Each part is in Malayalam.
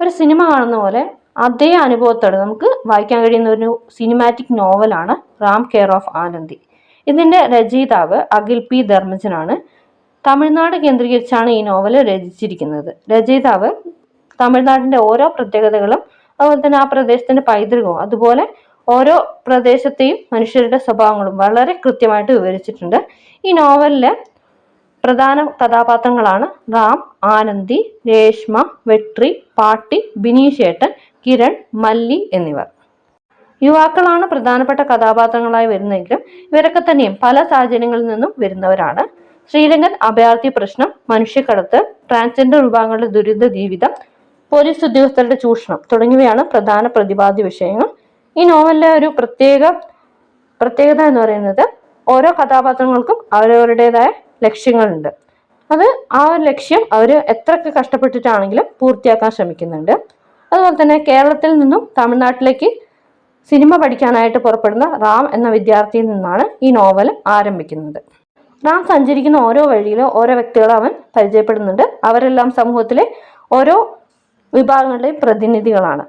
ഒരു സിനിമ കാണുന്ന പോലെ അതേ അനുഭവത്തോടെ നമുക്ക് വായിക്കാൻ കഴിയുന്ന ഒരു സിനിമാറ്റിക് നോവലാണ് റാം കെയർ ഓഫ് ആനന്ദി. ഇതിന്റെ രചയിതാവ് അഖിൽ പി ധർമ്മജനാണ്. തമിഴ്നാട് കേന്ദ്രീകരിച്ചാണ് ഈ നോവൽ രചിച്ചിരിക്കുന്നത്. രചയിതാവ് തമിഴ്നാടിന്റെ ഓരോ പ്രത്യേകതകളും അതുപോലെ തന്നെ ആ പ്രദേശത്തിന്റെ പൈതൃകവും അതുപോലെ ഓരോ പ്രദേശത്തെയും മനുഷ്യരുടെ സ്വഭാവങ്ങളും വളരെ കൃത്യമായിട്ട് വിവരിച്ചിട്ടുണ്ട്. ഈ നോവലിലെ പ്രധാന കഥാപാത്രങ്ങളാണ് റാം ആനന്ദി രേഷ്മ വെട്രി പാട്ടി ബിനീഷേട്ടൻ കിരൺ മല്ലി എന്നിവർ. യുവാക്കളാണ് പ്രധാനപ്പെട്ട കഥാപാത്രങ്ങളായി വരുന്നെങ്കിലും ഇവരൊക്കെ തന്നെയും പല സാഹചര്യങ്ങളിൽ നിന്നും വരുന്നവരാണ്. ശ്രീലങ്കൻ അഭയാർത്ഥി പ്രശ്നം മനുഷ്യക്കടത്ത് ട്രാൻസ്ജെൻഡർ വിഭാഗങ്ങളുടെ ദുരിത ജീവിതം പോലീസ് ഉദ്യോഗസ്ഥരുടെ ചൂഷണം തുടങ്ങിയവയാണ് പ്രധാന പ്രതിപാദ്യ വിഷയങ്ങൾ. ഈ നോവലിലെ ഒരു പ്രത്യേക പ്രത്യേകത എന്ന് പറയുന്നത് ഓരോ കഥാപാത്രങ്ങൾക്കും അവരവരുടേതായ ലക്ഷ്യങ്ങളുണ്ട്. അത് ആ ഒരു ലക്ഷ്യം അവർ എത്രയൊക്കെ കഷ്ടപ്പെട്ടിട്ടാണെങ്കിലും പൂർത്തിയാക്കാൻ ശ്രമിക്കുന്നുണ്ട്. അതുപോലെ തന്നെ കേരളത്തിൽ നിന്നും തമിഴ്നാട്ടിലേക്ക് സിനിമ പഠിക്കാനായിട്ട് പുറപ്പെടുന്ന റാം എന്ന വിദ്യാർത്ഥിയിൽ നിന്നാണ് ഈ നോവൽ ആരംഭിക്കുന്നത്. റാം സഞ്ചരിക്കുന്ന ഓരോ വഴിയിലും ഓരോ വ്യക്തികളെ അവൻ പരിചയപ്പെടുന്നുണ്ട്. അവരെല്ലാം സമൂഹത്തിലെ ഓരോ വിഭാഗങ്ങളുടെയും പ്രതിനിധികളാണ്.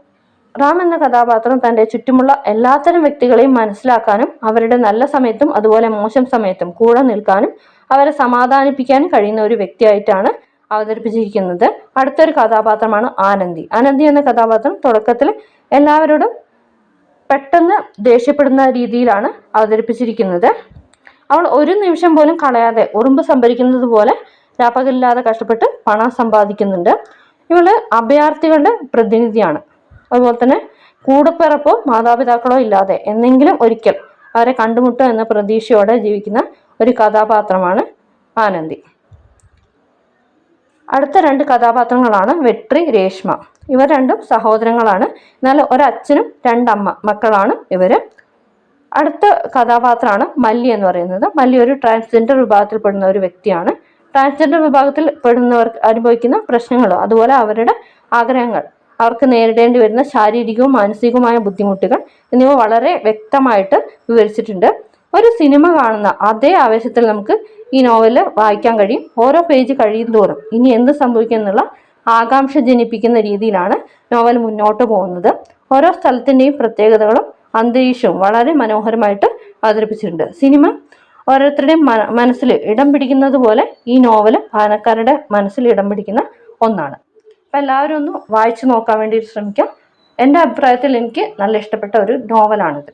റാം എന്ന കഥാപാത്രം തന്റെ ചുറ്റുമുള്ള എല്ലാത്തരം വ്യക്തികളെയും മനസ്സിലാക്കാനും അവരുടെ നല്ല സമയത്തും അതുപോലെ മോശം സമയത്തും കൂടെ നിൽക്കാനും അവരെ സമാധാനിപ്പിക്കാൻ കഴിയുന്ന ഒരു വ്യക്തിയായിട്ടാണ് അവതരിപ്പിച്ചിരിക്കുന്നത്. അടുത്തൊരു കഥാപാത്രമാണ് ആനന്ദി. ആനന്ദി എന്ന കഥാപാത്രം തുടക്കത്തിൽ എല്ലാവരോടും പെട്ടെന്ന് ദേഷ്യപ്പെടുന്ന രീതിയിലാണ് അവതരിപ്പിച്ചിരിക്കുന്നത്. അവൾ ഒരു നിമിഷം പോലും കളയാതെ ഉറുമ്പ് സംഭരിക്കുന്നത് പോലെ രാപ്പകലില്ലാതെ കഷ്ടപ്പെട്ട് പണം സമ്പാദിക്കുന്നുണ്ട്. ഇവൾ അഭയാർത്ഥികളുടെ പ്രതിനിധിയാണ്. അതുപോലെ തന്നെ കൂടപ്പിറപ്പോ മാതാപിതാക്കളോ ഇല്ലാതെ എന്നെങ്കിലും ഒരിക്കൽ അവരെ കണ്ടുമുട്ടുക എന്ന പ്രതീക്ഷയോടെ ജീവിക്കുന്ന ഒരു കഥാപാത്രമാണ് ആനന്ദി. അടുത്ത രണ്ട് കഥാപാത്രങ്ങളാണ് വെട്രി രേഷ്മ. ഇവർ രണ്ടും സഹോദരങ്ങളാണ്. എന്നാൽ ഒരച്ഛനും രണ്ടമ്മ മക്കളാണ് ഇവർ അടുത്ത കഥാപാത്രമാണ് മല്ലി എന്ന് പറയുന്നത്. മല്ലി ഒരു ട്രാൻസ്ജെൻഡർ വിഭാഗത്തിൽപ്പെടുന്ന ഒരു വ്യക്തിയാണ്. ട്രാൻസ്ജെൻഡർ വിഭാഗത്തിൽ പെടുന്നവർ അനുഭവിക്കുന്ന പ്രശ്നങ്ങൾ അതുപോലെ അവരുടെ ആഗ്രഹങ്ങൾ അവർക്ക് നേരിടേണ്ടി വരുന്ന ശാരീരികവും മാനസികവുമായ ബുദ്ധിമുട്ടുകൾ എന്നിവ വളരെ വ്യക്തമായിട്ട് വിവരിച്ചിട്ടുണ്ട്. ഒരു സിനിമ കാണുന്ന അതേ ആവേശത്തിൽ നമുക്ക് ഈ നോവൽ വായിക്കാൻ കഴിയും. ഓരോ പേജ് കഴിയും തോറും ഇനി എന്ത് സംഭവിക്കും എന്നുള്ള ആകാംക്ഷ ജനിപ്പിക്കുന്ന രീതിയിലാണ് നോവൽ മുന്നോട്ട് പോകുന്നത്. ഓരോ സ്ഥലത്തിന്റെയും പ്രത്യേകതകളും അന്തരീക്ഷവും വളരെ മനോഹരമായിട്ട് അവതരിപ്പിച്ചിട്ടുണ്ട്. സിനിമ ഓരോരുത്തരുടെയും മന മനസ്സിൽ ഇടം പിടിക്കുന്നത് പോലെ ഈ നോവൽ വായനക്കാരുടെ മനസ്സിൽ ഇടം പിടിക്കുന്ന ഒന്നാണ്. അപ്പം എല്ലാവരും ഒന്ന് വായിച്ചു നോക്കാൻ വേണ്ടി ശ്രമിക്കാം. എന്റെ അഭിപ്രായത്തിൽ എനിക്ക് നല്ല ഇഷ്ടപ്പെട്ട ഒരു നോവലാണിത്.